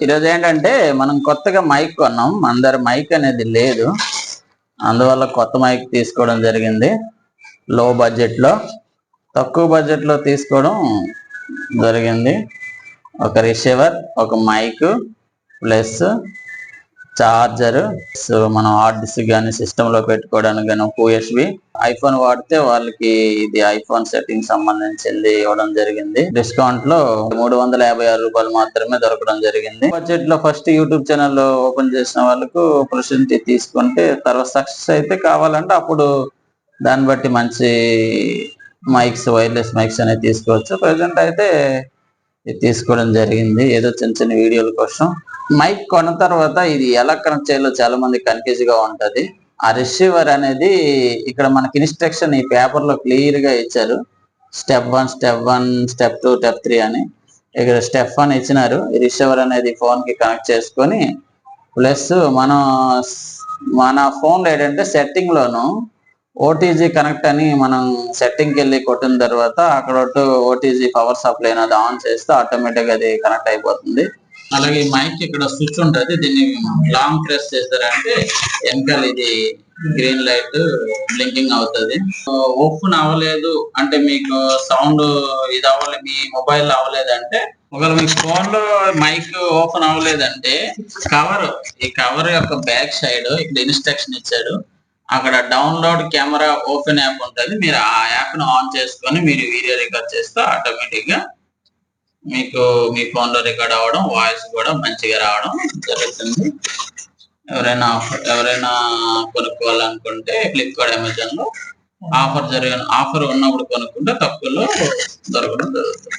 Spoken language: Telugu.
ఈరోజు ఏంటంటే మనం కొత్తగా మైక్ కొన్నాం. అందరి మైక్ అనేది లేదు. అందువల్ల కొత్త మైక్ తీసుకోవడం జరిగింది. లో బడ్జెట్లో తక్కువ బడ్జెట్లో తీసుకోవడం జరిగింది. ఒక రిసీవర్ ఒక మైక్ ప్లస్ చార్జర్ సో మనం హార్డ్ డిస్క్ కానీ సిస్టమ్లో పెట్టుకోవడానికి కానీ ఒక యూఎస్బి ఐఫోన్ వాడితే వాళ్ళకి ఇది ఐఫోన్ సెట్టింగ్ సంబంధించింది ఇవ్వడం జరిగింది. డిస్కౌంట్లో మూడు వందల యాభై ఆరు రూపాయలు మాత్రమే దొరకడం జరిగింది. బడ్జెట్లో ఫస్ట్ యూట్యూబ్ ఛానల్ ఓపెన్ చేసిన వాళ్ళకు ఆపర్చునిటీ తీసుకుంటే తర్వాత సక్సెస్ అయితే కావాలంటే అప్పుడు దాన్ని బట్టి మంచి మైక్స్ వైర్లెస్ మైక్స్ అనేవి తీసుకోవచ్చు. ప్రజెంట్ అయితే తీసుకోవడం జరిగింది. ఏదో చిన్న చిన్న వీడియోల కోసం. మైక్ కొన్న తర్వాత ఇది ఎలా కనెక్ట్ చేయాలో చాలా మంది కన్ఫ్యూజ్గా ఉంటది. ఆ రిసీవర్ అనేది ఇక్కడ మనకి ఇన్స్ట్రక్షన్ ఈ పేపర్లో క్లియర్గా ఇచ్చారు. Step one step one step two step three అని. ఇక్కడ స్టెప్ వన్ ఇచ్చినారు. రిసీవర్ అనేది ఫోన్కి కనెక్ట్ చేసుకొని ప్లస్ మనం మన ఫోన్ ఏంటంటే సెట్టింగ్ లోను ఓటీజీ కనెక్ట్ అని మనం సెట్టింగ్కి వెళ్ళి కొట్టిన తర్వాత అక్కడ ఓటీజీ పవర్ సప్లై అనేది ఆన్ చేస్తే ఆటోమేటిక్ అది కనెక్ట్ అయిపోతుంది. అలాగే మైక్ ఇక్కడ స్విచ్ ఉంటుంది దీన్ని లాంగ్ ప్రెస్ చేస్తారంటే వెనకాల ఇది గ్రీన్ లైట్ బ్లింకింగ్ అవుతుంది. ఓపెన్ అవ్వలేదు అంటే మీకు సౌండ్ ఇది అవ్వలేదు మీ మొబైల్ అవ్వలేదంటే ఒకవేళ మీ ఫోన్లో మైక్ ఓపెన్ అవ్వలేదంటే కవర్ ఈ కవర్ యొక్క బ్యాక్ సైడ్ ఇక్కడ ఇన్స్ట్రక్షన్ ఇచ్చాడు. అక్కడ డౌన్లోడ్ కెమెరా ఓపెన్ యాప్ ఉంటుంది మీరు ఆ యాప్ను ఆన్ చేసుకొని మీరు వీడియో రికార్డ్ చేస్తే ఆటోమేటిక్గా మీకు మీ ఫోన్లో రికార్డ్ అవ్వడం వాయిస్ కూడా మంచిగా రావడం జరుగుతుంది. ఎవరైనా ఎవరైనా కొనుక్కోవాలనుకుంటే ఫ్లిప్కార్ట్ అమెజాన్లో ఆఫర్ జరిగిన ఆఫర్ ఉన్నప్పుడు కొనుక్కుంటే తక్కువలో దొరకడం జరుగుతుంది.